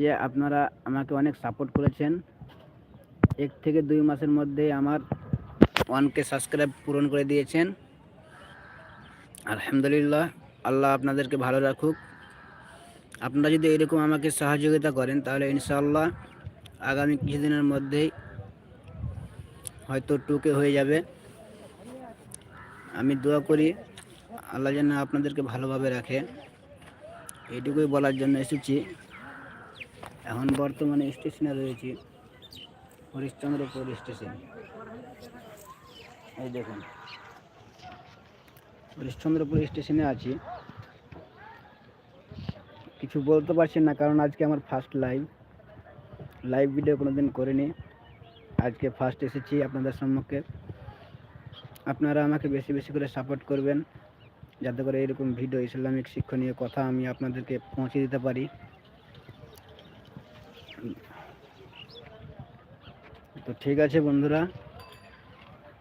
যে আপনারা আমাকে অনেক সাপোর্ট করেছেন। এক থেকে দুই মাসের মধ্যে আমার ওয়ানকে সাবস্ক্রাইব পূরণ করে দিয়েছেন। আলহামদুলিল্লাহ, আল্লাহ আপনাদেরকে ভালো রাখুক। আপনারা যদি এরকম আমাকে সহযোগিতা করেন, তাহলে ইনশাআল্লাহ আগামী কিছুদিনের মধ্যেই হয়তো টুকে হয়ে যাবে। আমি দোয়া করি, আল্লাহ যেন আপনাদেরকে ভালোভাবে রাখে। এটুকুই বলার জন্য এসেছি। এখন বর্তমানে স্টেশনে রয়েছি হরিশ্চন্দ্রপুর স্টেশন। এই দেখুন। হরিশ্চন্দ্রপুর স্টেশনে আছি। কিছু বলতে পারছি না, কারণ আজকে আমার ফার্স্ট লাইভ লাইভ ভিডিও কোনোদিন করিনি। আজকে ফার্স্ট এসেছি আপনাদের সম্মুখে। আপনারা আমাকে বেশি বেশি করে সাপোর্ট করবেন। যাতে করে এরকম ভিডিও ইসলামিক শিক্ষণীয় কথা আমি আপনাদেরকে পৌঁছে দিতে পারি। তো ঠিক আছে বন্ধুরা,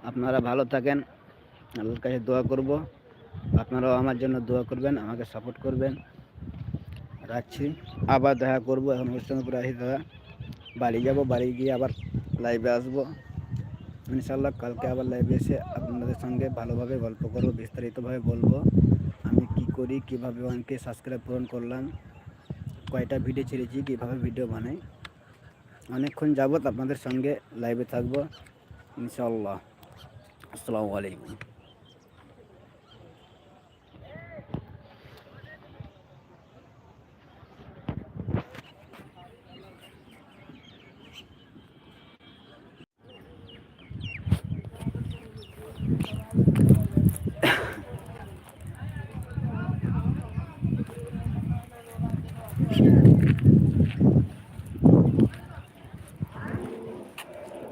আপনারা ভালো থাকেন, আল্লাহর কাছে দোয়া করব, আপনারাও আমার জন্য দোয়া করবেন, আমাকে সাপোর্ট করবেন। রাখছি, আবার দেখা করব এখন হরিশ্চন্দ্রপুর আসি দাদা, বাড়ি যাব, বাড়ি গিয়ে আবার লাইভে আসব। ইনশাল্লাহ কালকে আবার লাইভে এসে আপনাদের সঙ্গে ভালোভাবে গল্প করব, বিস্তারিতভাবে বলব, আমি কি করি, কীভাবে অনেকে সাবস্ক্রাইব পূরণ করলাম কয়টা ভিডিও ছেড়েছি, কীভাবে ভিডিও বানাই। অনেকক্ষণ যাবত আপনাদের সঙ্গে লাইভে থাকব ইনশাল্লাহ আসসালামু আলাইকুম।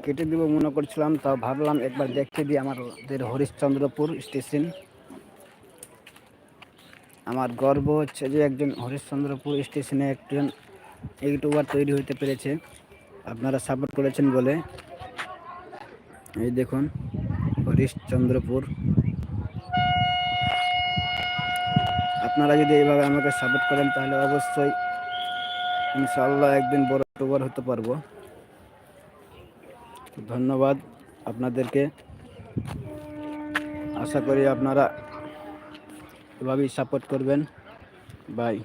কেটে দেবো মনে করছিলাম, তা ভাবলাম একবার দেখতে দিই আমাদের হরিশ্চন্দ্রপুর স্টেশন। আমার গর্ব হচ্ছে যে একজন হরিশ্চন্দ্রপুর স্টেশনে একজন ইউটিউবার তৈরি হতে পেরেছে। আপনারা সাপোর্ট করেছেন বলে। এই দেখুন, হরিশ্চন্দ্রপুর। আপনারা যদি এইভাবে আমাকে সাপোর্ট করেন, তাহলে অবশ্যই ইনশাআল্লাহ একদিন বড় ইউটিউবার হতে পারব। ধন্যবাদ আপনাদেরকে। আশা করি আপনারা এভাবেই সাপোর্ট করবেন। বাই